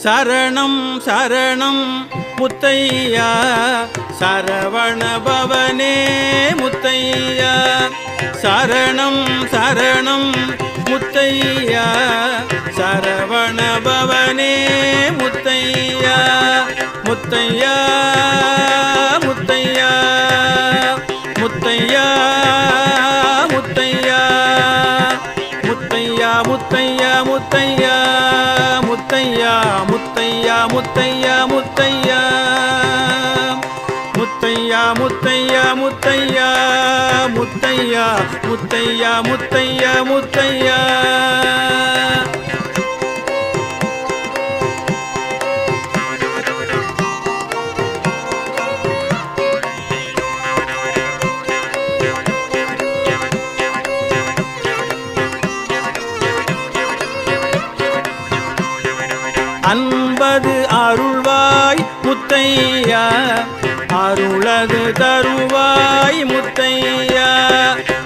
சரணம் சரணம் முத்தையா சரவண பவனே முத்தையா. சரணம் சரணம் முத்தையா சரவண பவனே முத்தையா. முத்தையா முத்தையா முத்தையா முத்தையா முத்தையா முத்தையா. முத்தையா முத்தையா முத்தையா. முத்தையா முத்தையா முத்தையா முத்தையா. அருள்வாய் முத்தையா. அருளது தருவாய் முத்தையா.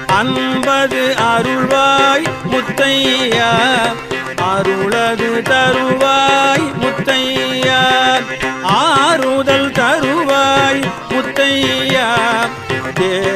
அன்பது அருள்வாய் முத்தையா. அருளது தருவாய் முத்தையா. ஆறுதல் தருவாய் முத்தையா. தே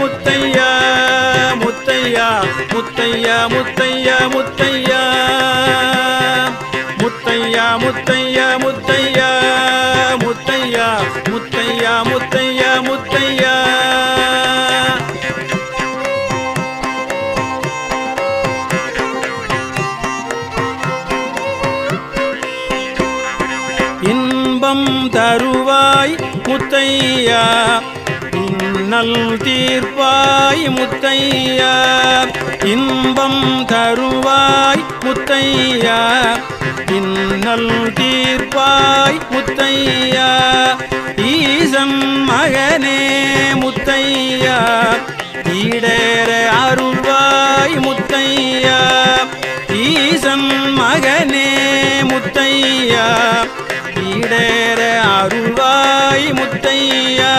முத்தையா முத்தையா முத்தையா முத்தையா முத்தையா. முத்தையா முத்தையா முத்தையா. முத்தையா முத்தையா முத்தையா முத்தையா. இன்பம் தருவாய் முத்தையா நல் தீர்ப்பாய் முத்தையா இன்பம் தருவாய் முத்தையா இன்னல் தீர்ப்பாய் முத்தையா ஈசம் மகனே முத்தையா ஈடேற அருள்வாய் முத்தையா ஈசம் மகனே முத்தையா ஈடேற அருள்வாய் முத்தையா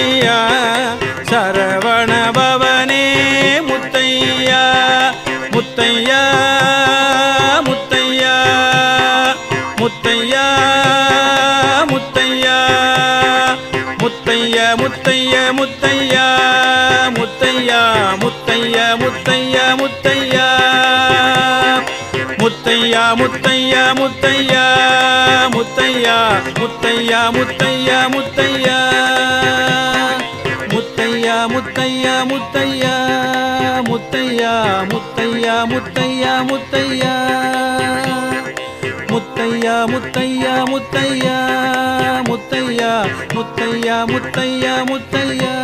முத்தையா சரவண பவனே முத்தையா முத்தையா முத்தையா முத்தையா முத்தையா முத்தையா முத்தையா முத்தையா முத்தையா முத்தையா முத்தையா முத்தையா முத்தையா முத்தையா முத்தையா முத்தையா முத்தையா முத்தையா முத்தையா முத்தையா முத்தையா முத்தையா முத்தையா முத்தையா முத்தையா முத்தையா முத்தையா முத்தையா முத்தையா முத்தையா முத்தையா முத்தையா முத்தையா